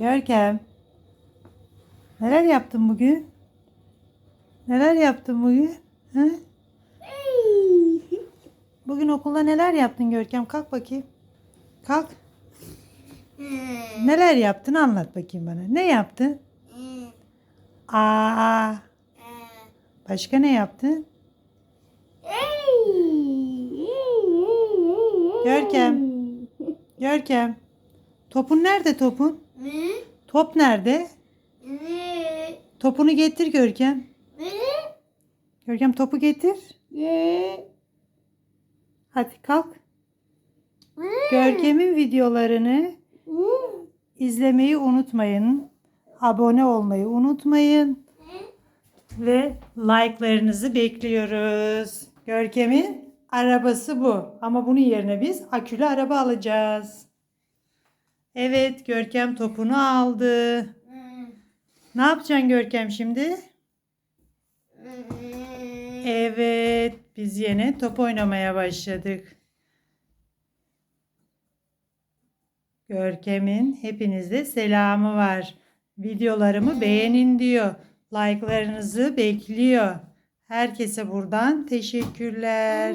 Görkem. Neler yaptın bugün? Neler yaptın bugün? Hı? Bugün okulda neler yaptın Görkem? Kalk bakayım. Kalk. Neler yaptın anlat bakayım bana. Ne yaptın? Aa. Başka ne yaptın? Görkem. Görkem. Topun nerede topun? Top nerede? Topunu getir Görkem. Görkem topu getir. Hadi kalk. Görkem'in videolarını izlemeyi unutmayın. Abone olmayı unutmayın. Ve like'larınızı bekliyoruz. Görkem'in arabası bu. Ama bunun yerine biz akülü araba alacağız. Evet Görkem topunu aldı. Ne yapacaksın Görkem şimdi? Evet, biz yine top oynamaya başladık. Görkem'in hepinize selamı var. Videolarımı beğenin diyor. Like'larınızı bekliyor. Herkese buradan teşekkürler.